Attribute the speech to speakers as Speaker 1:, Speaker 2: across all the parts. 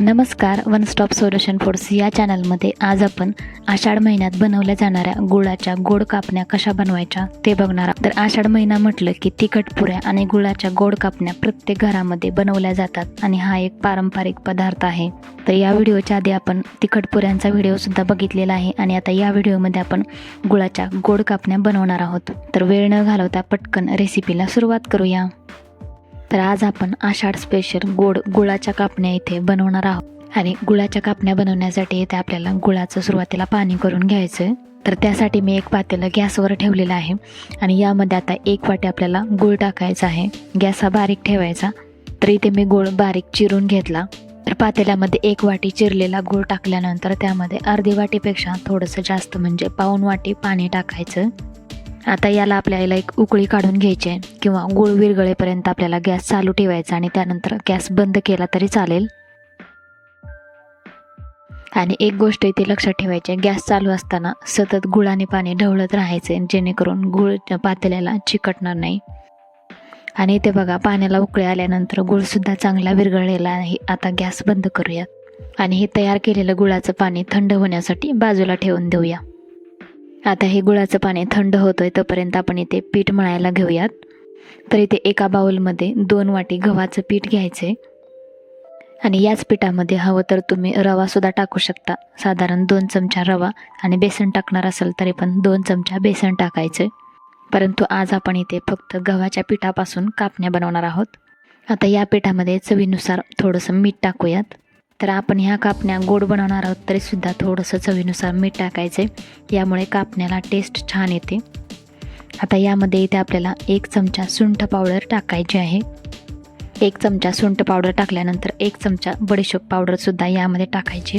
Speaker 1: नमस्कार one stop solution force या चॅनलमध्ये आज आपण आषाढ महिन्यात बनवल्या जाणाऱ्या गुळाच्या गोड कापण्या कशा बनवायच्या ते बघणार तर आषाढ महिना म्हटलं की तिखट पुऱ्या आणि गुळाच्या गोड कापण्या प्रत्येक घरामध्ये बनवल्या जातात आणि हा एक पारंपरिक पदार्थ आहे. तर या व्हिडिओच्या आधी आपण तिखट पुऱ्यांचा व्हिडिओसुद्धा बघितलेला आहे आणि आता या व्हिडिओमध्ये आपण गुळाच्या गोड कापण्या बनवणार आहोत. तर वेळ न घालवता पटकन रेसिपीला सुरुवात करूया. तर आज आपण आषाढ स्पेशल गोड गुळाच्या कापण्या इथे बनवणार आहोत. आणि गुळाच्या कापण्या बनवण्यासाठी इथे आपल्याला गुळाचं सुरुवातीला पाणी करून घ्यायचं आहे तर त्यासाठी मी एक पातेलं गॅसवर ठेवलेलं आहे. आणि यामध्ये आता एक वाटी आपल्याला गुळ टाकायचा आहे. गॅस हा बारीक ठेवायचा. तर इथे मी गुळ बारीक चिरून घेतला. तर पातेल्यामध्ये एक वाटी चिरलेला गुळ टाकल्यानंतर त्यामध्ये अर्धी वाटीपेक्षा थोडंसं जास्त म्हणजे पाऊन वाटी पाणी टाकायचं. आता याला आपल्याला एक उकळी काढून घ्यायची आहे किंवा गुळ विरगळेपर्यंत आपल्याला गॅस चालू ठेवायचा आणि त्यानंतर गॅस बंद केला तरी चालेल. आणि एक गोष्ट इथे लक्षात ठेवायची आहे गॅस चालू असताना सतत गुळाने पाणी ढवळत राहायचे जेणेकरून गुळ पातेल्याला चिकटणार नाही. आणि इथे बघा पाण्याला उकळी आल्यानंतर गुळसुद्धा चांगला विरघळलेला आहे. आता गॅस बंद करूयात. आणि हे तयार केलेलं गुळाचं पाणी थंड होण्यासाठी बाजूला ठेवून देऊया. आता हे गुळाचं पाणी थंड होतं आहे तोपर्यंत आपण इथे पीठ मळायला घेऊयात. तर इथे एका बाऊलमध्ये दोन वाटी गव्हाचं पीठ घ्यायचे आणि याच पिठामध्ये हवं तर तुम्ही रवासुद्धा टाकू शकता. साधारण दोन चमचा रवा आणि बेसन टाकणार असेल तरी पण दोन चमचा बेसन टाकायचे परंतु आज आपण इथे फक्त गव्हाच्या पिठापासून कापण्या बनवणार आहोत. आता या पिठामध्ये चवीनुसार थोडंसं मीठ टाकूयात. तर आपण ह्या कापण्या गोड बनवणार आहोत तरीसुद्धा थोडंसं चवीनुसार मीठ टाकायचे यामुळे कापण्याला टेस्ट छान येते. आता यामध्ये इथे आपल्याला एक चमचा सुंठ पावडर टाकायची आहे. एक चमचा सुंठ पावडर टाकल्यानंतर एक चमचा बडीशोप पावडरसुद्धा यामध्ये टाकायची.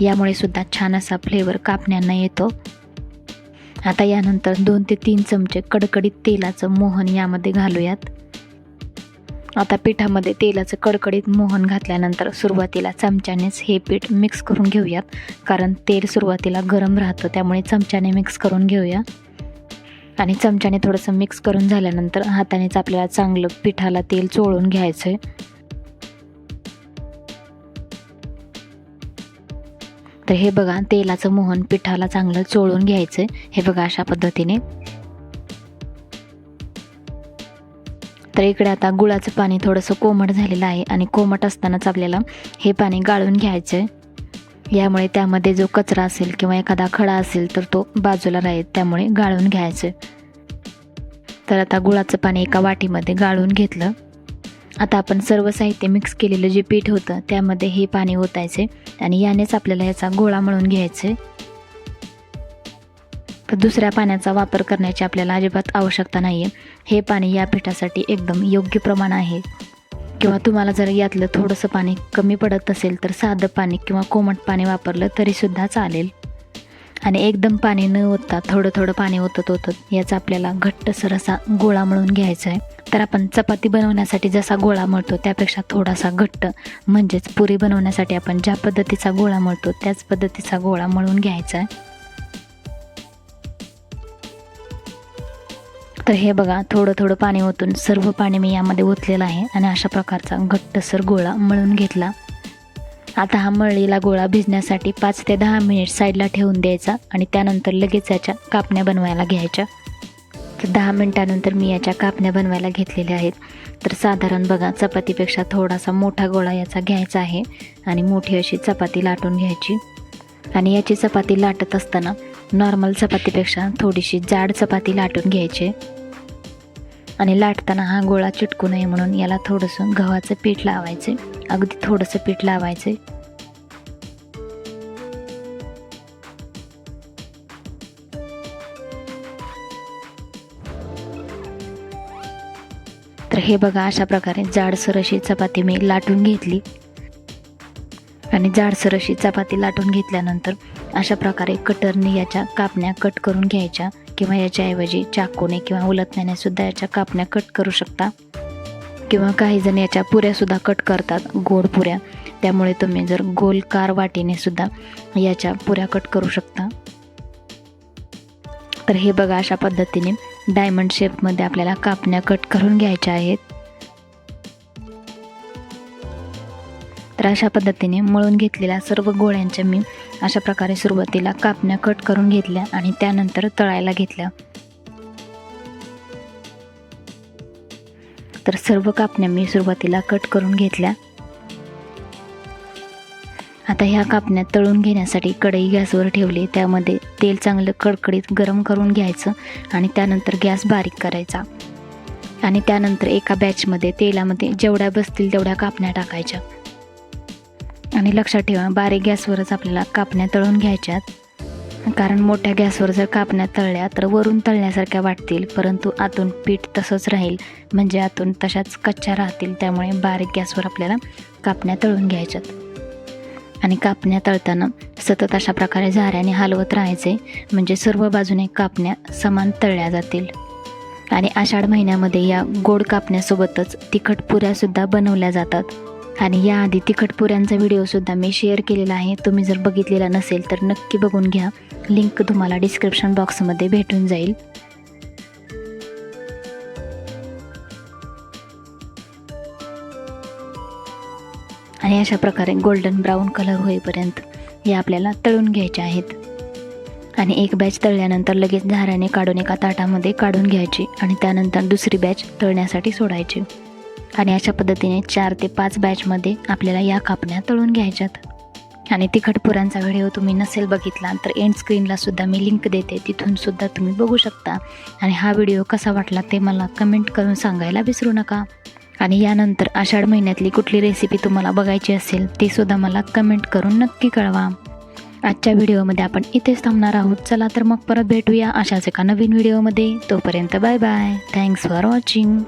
Speaker 1: यामुळे सुद्धा छान असा फ्लेवर कापण्यांना येतो. आता यानंतर दोन ते तीन चमचे कडकडीत तेलाचं मोहन यामध्ये घालूयात. आता पिठामध्ये तेलाचं कडकडीत मोहन घातल्यानंतर सुरुवातीला चमच्यानेच हे पीठ मिक्स करून घेऊयात. कारण तेल सुरुवातीला गरम राहतं त्यामुळे चमच्याने मिक्स करून घेऊया. आणि चमच्याने थोडंसं मिक्स करून झाल्यानंतर हातानेच आपल्याला चांगलं पिठाला तेल चोळून घ्यायचं आहे तर हे बघा तेलाचं मोहन पिठाला चांगलं चोळून घ्यायचं हे बघा अशा पद्धतीने. तर इकडे आता गुळाचं पाणी थोडंसं कोमट झालेलं आहे आणि कोमट असतानाच आपल्याला हे पाणी गाळून घ्यायचं आहे यामुळे त्यामध्ये जो कचरा असेल किंवा एखादा खडा असेल तर तो बाजूला राहील त्यामुळे गाळून घ्यायचं तर आता गुळाचं पाणी एका वाटीमध्ये गाळून घेतलं. आता आपण सर्व साहित्य मिक्स केलेलं जे पीठ होतं त्यामध्ये हे पाणी ओतायचे आणि यानेच आपल्याला याचा गोळा मळून घ्यायचे दुसऱ्या पाण्याचा वापर करण्याची आपल्याला अजिबात आवश्यकता नाही आहे हे पाणी या पिठासाठी एकदम योग्य प्रमाण आहे. किंवा तुम्हाला जर यातलं थोडंसं पाणी कमी पडत असेल तर साधं पाणी किंवा कोमट पाणी वापरलं तरीसुद्धा चालेल. आणि एकदम पाणी न ओतता थोडं थोडं पाणी ओतत ओतत याचा आपल्याला घट्टसर असा गोळा मळून घ्यायचा आहे तर आपण चपाती बनवण्यासाठी जसा गोळा मळतो त्यापेक्षा थोडासा घट्ट म्हणजेच पुरी बनवण्यासाठी आपण ज्या पद्धतीचा गोळा मळतो त्याच पद्धतीचा गोळा मळून घ्यायचा आहे तर हे बघा थोडं थोडं पाणी ओतून सर्व पाणी मी यामध्ये ओतलेलं आहे आणि अशा प्रकारचा घट्टसर गोळा मळून घेतला. आता हा मळलेला गोळा भिजण्यासाठी पाच ते दहा मिनिट साईडला ठेवून द्यायचा आणि त्यानंतर लगेच याच्या कापण्या बनवायला घ्यायच्या. तर दहा मिनटानंतर मी याच्या कापण्या बनवायला घेतलेल्या आहेत. तर साधारण बघा चपातीपेक्षा थोडासा मोठा गोळा याचा घ्यायचा आहे आणि मोठी अशी चपाती लाटून घ्यायची. आणि याची चपाती लाटत असताना नॉर्मल चपातीपेक्षा थोडीशी जाड चपाती लाटून घ्यायची. आणि लाटताना हा गोळा चिटकू नये म्हणून याला थोडंसं गव्हाचं पीठ लावायचे. अगदी थोडंसं पीठ लावायचे. तर हे बघा अशा प्रकारे जाडसर अशी चपाती मी लाटून घेतली. आणि जाडसर अशी चपाती लाटून घेतल्यानंतर अशा प्रकारे कटरने याच्या कापण्या कट करून घ्यायच्या किंवा याच्याऐवजी चाकूने किंवा उलटण्याने सुद्धा याच्या कापण्या कट करू शकता. किंवा काही जण याच्या पुऱ्यासुद्धा कट करतात गोड पुऱ्या. त्यामुळे तुम्ही जर गोलकार वाटीने सुद्धा याच्या पुऱ्या कट करू शकता. तर हे बघा अशा पद्धतीने डायमंड शेपमध्ये आपल्याला कापण्या कट करून घ्यायच्या आहेत. तर अशा पद्धतीने मळून घेतलेल्या सर्व गोळ्यांच्या मी अशा प्रकारे सुरुवातीला कापण्या कट करून घेतल्या आणि त्यानंतर तळायला घेतल्या. तर सर्व कापण्या मी सुरुवातीला कट करून घेतल्या. आता ह्या कापण्या तळून घेण्यासाठी कढई गॅसवर ठेवली. त्यामध्ये तेल चांगलं कडकडीत गरम करून घ्यायचं आणि त्यानंतर गॅस बारीक करायचा. आणि त्यानंतर एका बॅचमध्ये तेलामध्ये जेवढ्या बसतील तेवढ्या कापण्या टाकायच्या. आणि लक्षात ठेवा बारीक गॅसवरच आपल्याला कापण्या तळून घ्यायच्यात. कारण मोठ्या गॅसवर जर कापण्या तळल्या तर वरून तळण्यासारख्या वाटतील परंतु आतून पीठ तसंच राहील. म्हणजे आतून तशाच कच्च्या राहतील त्यामुळे बारीक गॅसवर आपल्याला कापण्या तळून घ्यायच्यात. आणि कापण्या तळताना सतत अशा प्रकारे झाऱ्याने हलवत राहायचे म्हणजे सर्व बाजूने कापण्या समान तळल्या जातील. आणि आषाढ महिन्यामध्ये या गोड कापण्यासोबतच तिखट पुऱ्यासुद्धा बनवल्या जातात. आणि याआधी आधी तिखटपुऱ्यांचा व्हिडिओसुद्धा मी शेअर केलेला आहे. तुम्ही जर बघितलेला नसेल तर नक्की बघून घ्या. लिंक तुम्हाला डिस्क्रिप्शन बॉक्समध्ये भेटून जाईल. आणि अशा प्रकारे गोल्डन ब्राऊन कलर होईपर्यंत हे आपल्याला तळून घ्यायचे आहेत. आणि एक बॅच तळल्यानंतर लगेच झाऱ्याने काढून एका ताटामध्ये काढून घ्यायची आणि त्यानंतर दुसरी बॅच तळण्यासाठी सोडायची. आणि अशा पद्धतीने चार ते पाच बॅचमध्ये आपल्याला या कापण्या तळून घ्यायच्यात. आणि तिखट पुरांचा व्हिडिओ तुम्ही नसेल बघितला तर एंड स्क्रीनलासुद्धा मी लिंक देते. तिथूनसुद्धा तुम्ही बघू शकता. आणि हा व्हिडिओ कसा वाटला ते मला कमेंट करून सांगायला विसरू नका. आणि यानंतर आषाढ महिन्यातली कुठली रेसिपी तुम्हाला बघायची असेल ती सुद्धा मला कमेंट करून नक्की कळवा. आजच्या व्हिडिओमध्ये आपण इथेच थांबणार आहोत. चला तर मग परत भेटूया अशाच एका नवीन व्हिडिओमध्ये तोपर्यंत bye bye thanks for watching